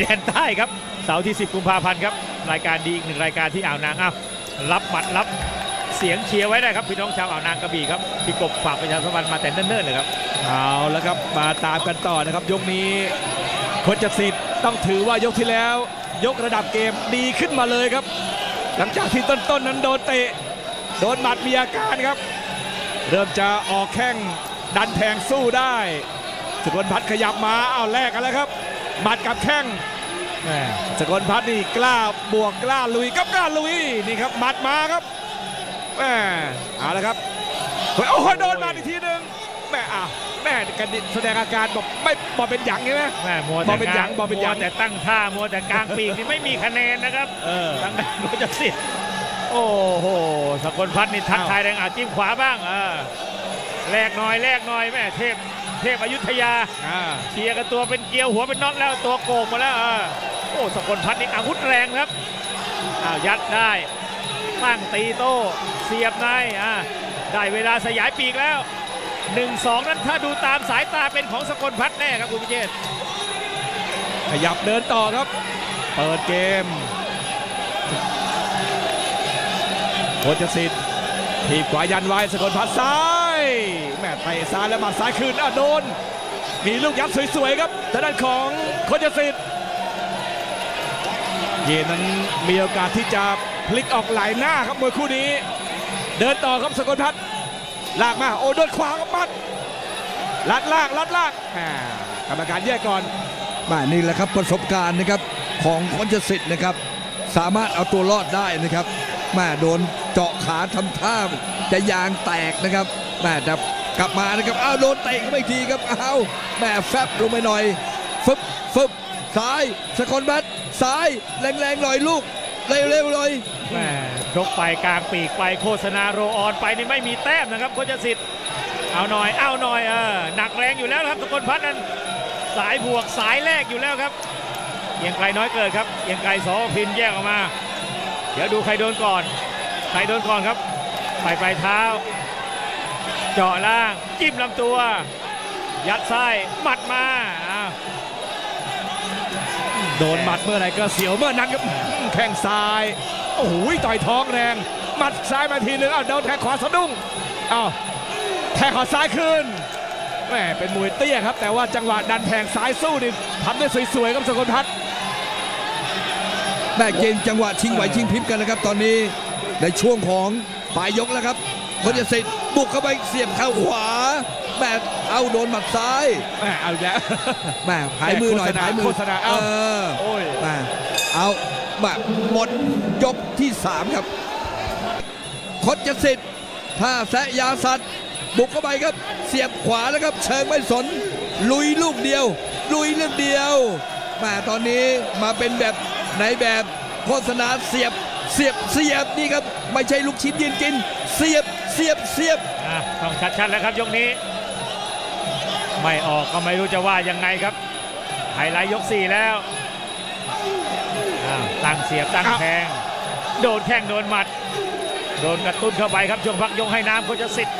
แดนใต้ครับเสาร์ที่ 10 กุมภาพันธ์ครับรายการดีอีกหนึ่งรายการที่อ่าวนางอ้าวรับหมัดรับเสียงเชียร์ไว้ได้ครับพี่น้องชาวอ่าวนางกระบี่ครับพี่กบฝากประชาสัมพันธ์มาแต่เนิ่นๆเลยครับเอาแล้วครับมาตามกันต่อนะครับ ยกนี้โคชสิทธิ์ต้องถือว่ายกที่แล้ว ยกระดับเกมดีขึ้นมาเลยครับ หลังจากที่ต้นๆนนั้นโดนเตะโดนหมัดมีอาการครับ เริ่มจะออกแข้งดันแทงสู้ได้สกลพัฒน์ขยับมาเอาแลกกันแล้วครับหมัดกับแข้ง สกลพัฒน์นี่กล้าบวกกล้าลุยกับกล้าลุยนี่ครับหมัดมาครับแหม่เอาละครับเฮ้ยโอ้โหโดนหมาอีกทีหนึ่งแหม่อะแหม่กันดิแสดงอาการบอกไม่บอกเป็นหยังใช่ไหมแม่มัวบแต่อกเป็นหยังบอกเป็นหยังมัวแต่ตั้งท่ามัวแต่กลางปีกนี่ไม่มีคะแนนนะครับเออทางด้านโคชสิทธิ์โอ้โหสกลพัฒน์นี่ทักอ้าวทายแรงอาจิ้มขวาบ้างเออแลกหน่อยแลกหน่อยแม่เทพเทพอยุธยาอ่าเชียร์กันตัวเป็นเกลียวหัวเป็นน็อตแล้วตัวโกงมาแล้วเออ โอ้สกลพัฒน์นี่อาวุธแรงครับอ้าวยัดได้ตั้งตีโต้เสียบในอ่าได้เวลาสยายปีกแล้ว 1-2 นั้นถ้าดูตามสายตาเป็นของสกลพัฒน์แน่ครับคุณพิเชษขยับเดินต่อครับ เปิดเกมโคชสิทธิ์ทีบขวายันไว้สกลพัฒน์ซ้ายแม่เตะซ้ายแล้วหมาซ้ายคืนอะโดน มีลูกยัดสวยๆครับทางด้านของโคชสิทธิ์ เยนนั้นมีโอกาสที่จะพลิกออกหลายหน้าครับมวยคู่นี้ เดินต่อครับสกลพัฒน์ลากมาโอ้โดนขวาครับมัดลัดลากลัดลากอ่ากรรมการแยกก่อนมานี่แหละครับประสบการณ์นะครับของคนจะสิทธิ์นะครับ สามารถเอาตัวรอดได้นะครับแมาโดนเจาะขาทำท่าจะยางแตกนะครับแม่แต่กลับมานะครับอ้าวโดนเตะเข้าไปอีกทีครับอ้าวแม่แฟบลงไปหน่อยฟึบฟึบซ้ายสกอตแบท ซ้ายแรงๆหน่อยลูก เร็วๆหน่อยแม่ชกไปกลางปีกไปโฆษณาโรออนไปนี่ไม่มีแต้มนะครับโคชสิทธิ์เอาหน่อยเอาหน่อยเออหนักแรงอยู่แล้วครับสกลพัฒน์นั้นสายบวกสายแรกอยู่แล้วครับเกียงไกลน้อยเกิดครับเกียงไกลสอพินแยกออกมา เดี๋ยวดูใครโดนก่อนใครโดนก่อนครับไปปลายเท้า เจาะล่างจิ้มลำตัว ยัดไส้หมัดมา โดนหมัดเมื่อไหร่ก็เสียวเมื่อนั้นครับแข้งซ้าย โอ้โหต่อยท้องแรง หมัดซ้ายมาทีนึงอ้าวโดนแทงขวาสะดุ้งอ้าวแทงขวาซ้ายคืนแหมเป็นมวยเตี้ยครับ แต่ว่าจังหวะดันแทงซ้ายสู้นี่ทำได้สวยๆครับสกลพัฒน์แม่เกมจังหวะชิงไหวชิงพริบกันนะครับตอนนี้ในช่วงของปลายยกแล้วครับคนจะสิทธิ์บุกเข้าไปเสียบเข้าขวา แม่เอาโดนหมัดซ้ายแหมเอาอีกแล้วแม่หายมือหน่อยโฆษณาหายมือโฆษณาเอเอ้าอโอ้ยมาเอามาหมดยกที่3ครับคดจะสิทธิ์ถ้าแสะยาสัตว์บุกเข้าไปครับ เสียบขวาแล้วครับ เชิงไม่สน ลุยลูกเดียว ลุยเรื่องเดียวมาตอนนี้มาเป็นแบบในแบบโฆษณาเสียบเสียบเสียบนี่ครับ ไม่ใช่ลูกชิ้นยืนกิน เสียบเสียบเสียบอะต้องชัดๆแล้วครับยกนี้ ไม่ออกก็ไม่รู้จะว่ายังไงครับไฮไลท์ยก4แล้วอ้าวตั้งเสียบตั้งอ้าวแทง โดนแข้งโดนหมัด โดนกระตุ้นเข้าไปครับช่วงพักยกให้น้ำโคชสิทธิ์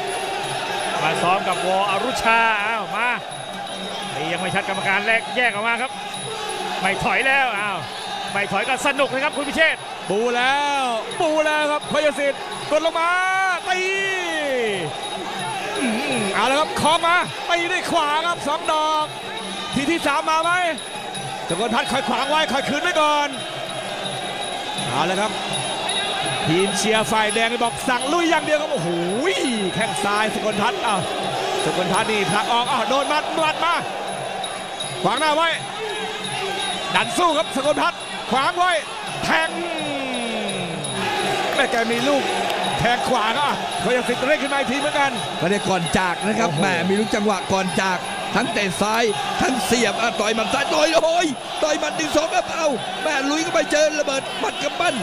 มาซ้อมกับวออรุชาอ้าวมานี่ยังไม่ชัดกรรมการแรกแยกออกมาครับ ไม่ถอยแล้วอ้าวไม่ถอยก็สนุกนะครับคุณพิเชษฐ์ปูแล้วปูแล้วครับพยสิทธิ์กดลงมาตีอืม เอาละครับคอมาตีด้วยขวาครับสองดอก ทีที่สามมาไหมสกลพัฒน์คอยขวางไว้คอยคืนไว้ก่อนเอาละครับทีมเชียร์ฝ่ายแดงบอกสั่งลุยอย่างเดียวครับโอ้โหแข้งซ้ายสกลพัฒน์อ้าวสกลพัฒน์นี่ผลักออกอ้าวโดนมัดมัดมาขวางหน้าไว้ ดันสู้ครับสกลพัฒน์ขวางไว้แทงแม่แกมีลูก แทงขวาก็อะเขายังสิทธิ์เร่งขึ้นมาอีกทีเหมือนกันไม่ได้ก่อนจากนะครับโอ้โหแหมมีลูกจังหวะก่อนจาก ทั้งเตะซ้ายทั้งเสียบอะต่อยหมัดซ้ายต่อยโอ้ยต่อยหมัดหนึ่งสองครับเอาแม่ลุยก็ไปเจอระเบิดหมัดกับปั้น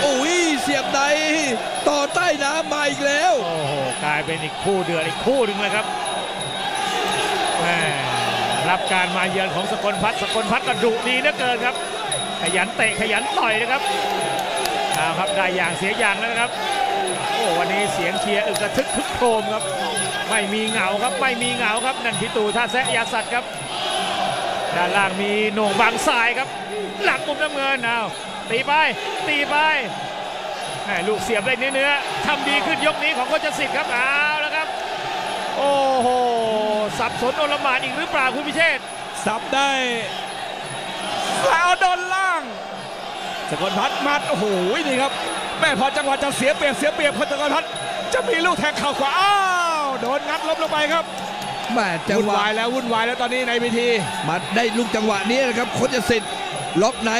โอ้ยเสียบในต่อใต้น้ำมาอีกแล้วโอ้โหกลายเป็นอีกคู่เดือดอีกคู่หนึ่งเลยครับแม่รับการมาเยือนของสกลพัฒน์สกลพัฒน์ก็ดุดีเหลือเกินครับ ขยันเตะขยันต่อยนะครับเอาครับได้อย่างเสียอย่างแล้วนะครับโอ้ วันนี้เสียงเชียร์อึกกระทึกคึกโครมครับ ไม่มีเหงาครับไม่มีเหงาครับนั่นพิตูท่าแซะยาสัตว์ครับด้านล่างมีโหน่งบางสายครับ หลังมุมน้ำเงินเอาตีไปตีไปลูกเสียบได้เนื้อทำดีขึ้นยกนี้ของโคชสิทธิ์ครับเอาแล้วครับ โอ้โหสับสนโอลหมานอีกหรือเปล่าคุณพิเชษสับได้แล้วโดนล่างสกลพัฒน์มัดโอ้โหนี่ครับ แม่พอจังหวะจะเสียเปรียบเสียเปรียบคนสกลพัฒน์จะมีลูกแทงเข่าขวาอ้าวโดนงัดล้มลงไปครับแม่จังวุ่นหวะวายแล้ววุ่นวายแล้วตอนนี้ในพิธีมาได้ลูกจังหวะนี้นะครับโคชสิทธิ์ล็อกใน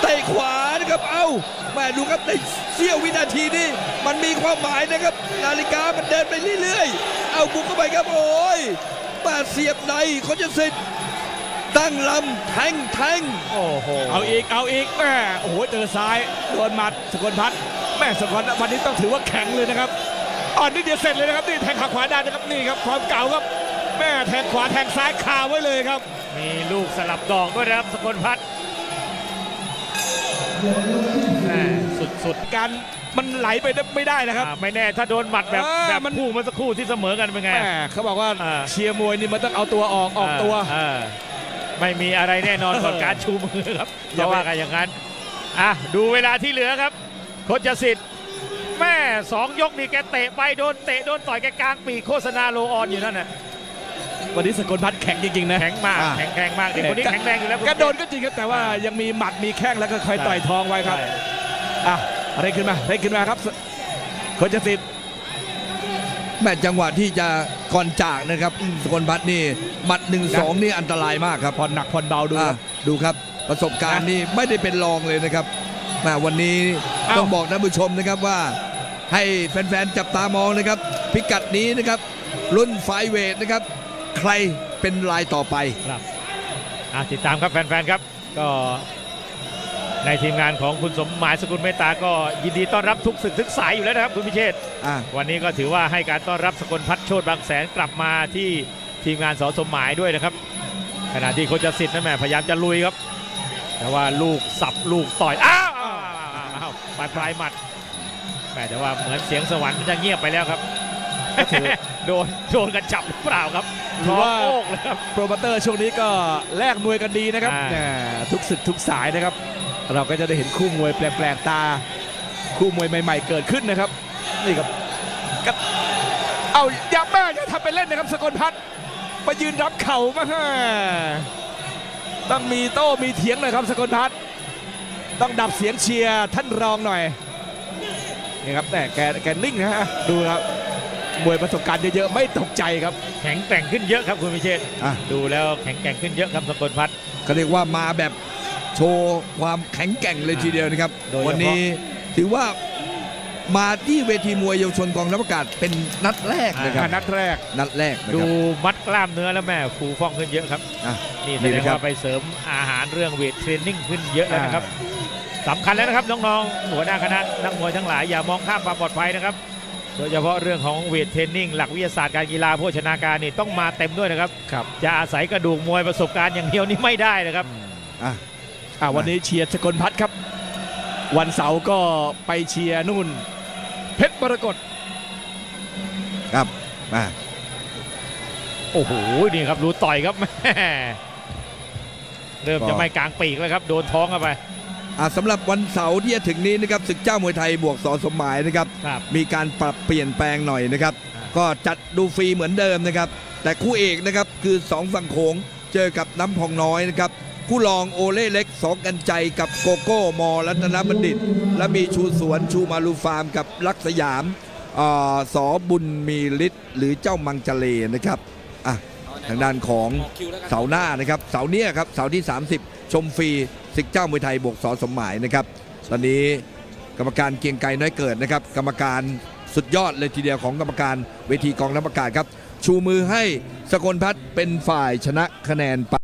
เตะขวานะครับเอ้าแม่ดูครับในเสี้ยววินาทีนี้มันมีความหมายนะครับ นาฬิกามันเดินไปเรื่อยๆ เอาบุกเข้าไปครับโอ้ยมาเสียบในโคชสิทธิ์ ตั้งลำแทงแทงโอ้โหเอาอีกเอาอีกแม่โอ้โหเจอซ้ายโดนหมัดสกลพัฒน์แม่สกลวันนี้ต้องถือว่าแข็งเลยนะครับอ่อนนิดเดียวเสร็จเลยนะครับนี่แทงขาขวาได้นะครับนี่ครับความเก่าครับแม่แทงขวาแทงซ้ายคาไว้เลยครับ มีลูกสลับดอกด้วยนะครับสกลพัฒน์แหม่สุดๆการมันไหลไปไม่ได้นะครับอ่าไม่แน่ถ้าโดนหมัดแบบเออแบบมันคู่เมื่อสักครู่ที่เสมอกันเป็นไงแม่เขาบอกว่าอ่าเชียร์มวยนี่มันต้องเอาตัวออกออกตัวเออ ไม่มีอะไรแน่นอนก่อนเออการชูมือครับอจะย่าไปว่ากันอย่างนั้นอะดูเวลาที่เหลือครับโคชสิทธิ์แม่สองยกนี่แกเตะไปโดนเตะโดนต่อยแกกลางปีกโฆษณาโลออนอยู่นั่นน่ะวันนี้สกลพัฒน์แข็งจริงๆนะแข็งมากอ่าแข็งแรงมากเด็กคนนี้แข็งแรงอยู่แล้วกระโดนก็จริงครับแต่ว่ายังมีหมัดมีแข้งแล้วก็คอยต่อยท้องไว้ครับใช่อะเร่งขึ้นมาเร่งขึ้นมาครับโคชสิทธิ์ แม่จังหวะที่จะก่อนจากนะครับสกลพัฒน์นี่หมัดหนึ่งสองนี่อันตรายมากครับผ่อนหนักผ่อนเบาดูอะครับดูครับประสบการณ์นี่ไม่ได้เป็นรองเลยนะครับแม่วันนี้เอ้าต้องบอกท่านผู้ชมนะครับว่า ให้แฟนๆจับตามองนะครับ พิกัดนี้นะครับ รุ่นไฟเวทนะครับ ใครเป็นรายต่อไปครับอะติดตามครับแฟนๆครับ ก็ ในทีมงานของคุณสมหมายสกุลเมตตาก็ยินดีต้อนรับทุกศึกทุกสายอยู่แล้วนะครับคุณพิเชษฐ์อะวันนี้ก็ถือว่าให้การต้อนรับสกลพัฒน์โชตบางแสนกลับมาที่ทีมงานสอสมหมายด้วยนะครับ ขณะที่โคชสิทธิ์นั่นแหมพยายามจะลุยครับ แต่ว่าลูกสับลูกต่อยอ้าวอ้าวอ้าวอ้าวอ้าวปลายปลายหมัดแหมแต่ว่าเหมือนเสียงสวรรค์จะเงียบไปแล้วครับโดนโดนกันจับหรือเปล่าครับหรือว่าท้งโอกเลยครับ โปรโมเตอร์ช่วงนี้ก็แลกมวยกันดีนะครับอ่า แหม่ทุกศึกทุกสายนะครับ เราก็จะได้เห็นคู่มวยแปลกๆตา คู่มวยใหม่ ๆ เกิดขึ้นนะครับ นี่ครับกับเอาอย่าแม่อย่าทำไปเล่นนะครับสกลพัฒน์ไปยืนรับเข่ามาฮะต้องมีโต้มีเถียงหน่อยครับสกลพัฒน์ต้องดับเสียงเชียร์ท่านรองหน่อยนี่ครับแต่แกแกนิ่งนะฮะดูครับมวยประสบการณ์เยอะๆไม่ตกใจครับ แข็งแกร่งขึ้นเยอะครับคุณพิเชษฐ์อะดูแล้วแข็งแกร่งขึ้นเยอะครับสกลพัฒน์ก็เรียกว่ามาแบบ โชว์ความแข็งแกร่งเลยทีเดียวนะครับ โดยเฉพาะ วันนี้ถือว่ามาที่เวทีมวยเยาวชนกองทัพอากาศเป็นนัดแรกนะครับ นัดแรก นัดแรกนะดูครับ มัดกล้ามเนื้อแล้วแม่ฟูฟ่องขึ้นเยอะครับ อะนี่แสนี่ดงนะครับ ว่าไปเสริมอาหารเรื่องเวทเทรนนิ่งขึ้นเยอะแล้วนะครับสำคัญแล้วนะครับน้องๆหัวหน้าคณะนักมวยทั้งหลายอย่ามองข้ามความปลอดภัยนะครับ โดยเฉพาะเรื่องของเวทเทรนนิ่งหลักวิทยาศาสตร์การกีฬาโภชนาการนี่ต้องมาเต็มด้วยนะครับ ครับ จะอาศัยกระดูกมวยประสบการณ์อย่างเดียวนี่ไม่ได้นะครับ อะ อ่าวันนี้เชียร์สกลพัฒน์ครับ วันเสาร์ก็ไปเชียร์นู่น เพชรมรกตครับอะโอ้โหนี่ครับรู้ต่อยครับแม่เริ่มจะไม่กลางปีกแล้วครับ โดนท้องเข้าไปอะสำหรับวันเสาร์ที่จะถึงนี้นะครับศึกเจ้ามวยไทยบวกสอสมหมายนะครับ ครับมีการปรับเปลี่ยนแปลงหน่อยนะครับอ่าก็จัดดูฟรีเหมือนเดิมนะครับ แต่คู่เอกนะครับคือสองฝั่งโขงเจอกับน้ำพองน้อยนะครับ คู่รองโอเล่เล็กสองกันใจกับโกโก้มอรัตนบัณฑิต และมีชูสวนชูมาลูฟาร์มกับลักษยามอสอบุญมีฤทธิ์หรือเจ้ามังจเลนะครับอะทางด้านของเสาหน้านะครับเสาเนี้ยครับเสาที่ 30 ชมฟรีศึกเจ้ามวยไทยบวกสอสมหมายนะครับ ตอนนี้กรรมการเกียงไกรน้อยเกิดนะครับ กรรมการสุดยอดเลยทีเดียวของกรรมการเวทีกองทัพอากาศครับ ชูมือให้สกลพัฒน์เป็นฝ่ายชนะคะแนนไป